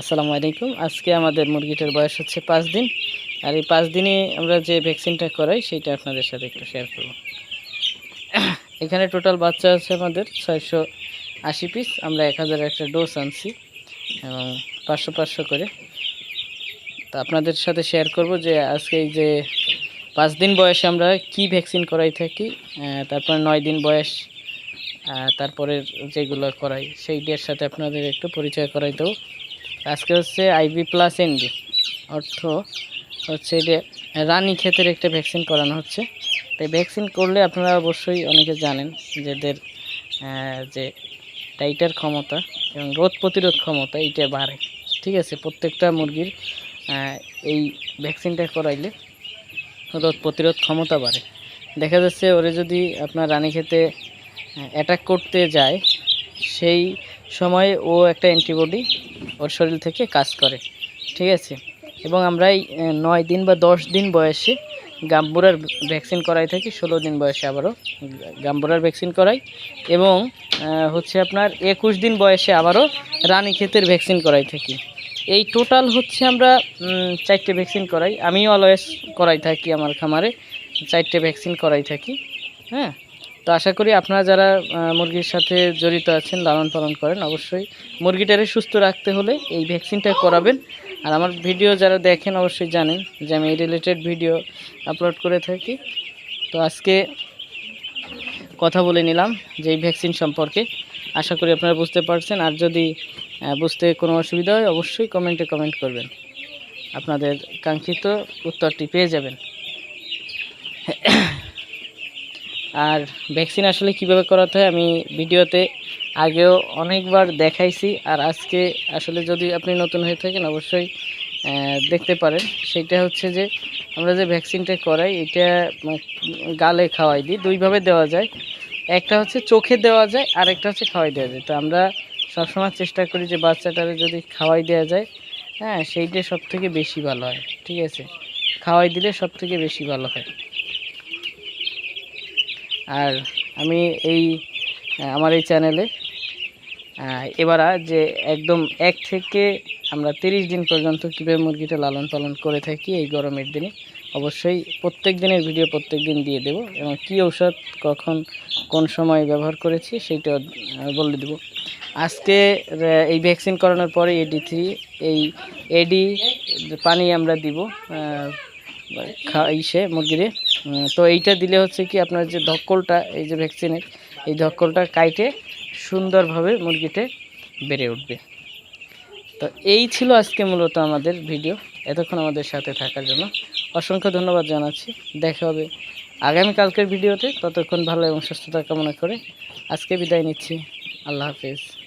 আসসালামু আলাইকুম। আজকে আমাদের মুরগিটার বয়স হচ্ছে পাঁচ দিন। আর এই পাঁচ দিনে আমরা যে ভ্যাকসিনটা করাই সেইটা আপনাদের সাথে একটু শেয়ার করব। এখানে টোটাল বাচ্চা আছে আমাদের ছয়শো আশি পিস আমরা এক হাজার একটা ডোজ আনছি এবং পাঁচশো পাঁচশো করে। তা আপনাদের সাথে শেয়ার করব যে আজকে এই যে পাঁচ দিন বয়সে আমরা কি ভ্যাকসিন করাই থাকি তারপর নয় দিন বয়স তারপরের যেগুলো করাই, সেইটার সাথে আপনাদের একটু পরিচয় করাই দেবো। আজকে হচ্ছে আইবি প্লাস এনডি অর্থ হচ্ছে যে রানী ক্ষেতের একটা ভ্যাকসিন করানো হচ্ছে। তাই ভ্যাকসিন করলে আপনারা অবশ্যই অনেকে জানেন যে এদের আহ, যে টাইটার ক্ষমতা এবং রোদ প্রতিরোধ ক্ষমতা এইটা বাড়ে। ঠিক আছে প্রত্যেকটা মুরগির এই ভ্যাকসিনটা করাইলে রোদ প্রতিরোধ ক্ষমতা বাড়ে। দেখা যাচ্ছে ওরে যদি আপনার রানী খেতে অ্যাটাক করতে যায় সেই সময়ে ও একটা অ্যান্টিবডি ওর শরীর থেকে কাজ করে, ঠিক আছে? এবং আমরা এই নয় দিন বা দশ দিন বয়সে গাম্বুরার ভ্যাকসিন করাই থাকি, ষোলো দিন বয়সে আবারও গাম্বুরার ভ্যাকসিন করাই এবং হচ্ছে আপনার একুশ দিন বয়সে আবারও রানী ক্ষেতের ভ্যাকসিন করাই থাকি। এই টোটাল হচ্ছে আমরা চারটে ভ্যাকসিন করাই। আমিও অলওয়েজ করাই থাকি আমার খামারে, চারটে ভ্যাকসিন করাই থাকি হ্যাঁ? তো আশা করি আপনারা যারা মুরগির সাথে জড়িত আছেন, লালন পালন করেন, অবশ্যই মুরগিটারে সুস্থ রাখতে হলে এই ভ্যাকসিনটা করাবেন। আর আমার ভিডিও যারা দেখেন, অবশ্যই জানেন যে আমি এই রিলেটেড ভিডিও আপলোড করে থাকি। তো আজকে কথা বলে নিলাম যে এই ভ্যাকসিন সম্পর্কে। আশা করি আপনারা বুঝতে পারছেন। আর যদি বুঝতে কোনো অসুবিধা হয়, অবশ্যই কমেন্টে কমেন্ট করবেন। আপনাদের কাঙ্ক্ষিত উত্তরটি পেয়ে যাবেন। আর ভ্যাকসিন আসলে কীভাবে করাতে হয় আমি ভিডিওতে আগেও অনেকবার দেখাইছি। আর আজকে আসলে যদি আপনি নতুন হয়ে থাকেন, অবশ্যই দেখতে পারেন। সেটা হচ্ছে যে, আমরা যে ভ্যাকসিনটা করাই, এটা গালে খাওয়াই দিই। দুইভাবে দেওয়া যায়। একটা হচ্ছে চোখে দেওয়া যায় আর একটা হচ্ছে খাওয়াই দেওয়া যায়। তো আমরা সবসময় চেষ্টা করি যে বাচ্চাটারে যদি খাওয়াই দেওয়া যায় হ্যাঁ সেইটা সব থেকে বেশি ভালো হয়। ঠিক আছে? খাওয়াই দিলে সব থেকে বেশি ভালো হয়। আর আমি এই আমার এই চ্যানেলে এবার যে একদম এক থেকে আমরা তিরিশ দিন পর্যন্ত কীভাবে মুরগিটা লালন পালন করে থাকি এই গরমের দিনে, অবশ্যই প্রত্যেক দিনের ভিডিও প্রত্যেক দিন দিয়ে দেবো এবং কী ঔষধ কখন কোন সময় ব্যবহার করেছি সেইটা বলে দেবো। আজকে এই ভ্যাকসিন করানোর পরে এডি থ্রি এই এডি পানি আমরা দিব আহ, খা- ইসে মুরগিরে তো এইটা দিলে হচ্ছে কি আপনার যে ধক্কলটা এই যে ভ্যাকসিনের এই ধক্কলটা কাইটে সুন্দরভাবে মুরগিতে বেড়ে উঠবে। তো এই ছিল আজকে মূলত আমাদের ভিডিও। এতক্ষণ আমাদের সাথে থাকার জন্য অসংখ্য ধন্যবাদ জানাচ্ছি। দেখা হবে আগামীকালকের ভিডিওতে। ততক্ষণ ভালো এবং সুস্থতা কামনা করে আজকে বিদায় নিচ্ছি। আল্লাহ হাফেজ।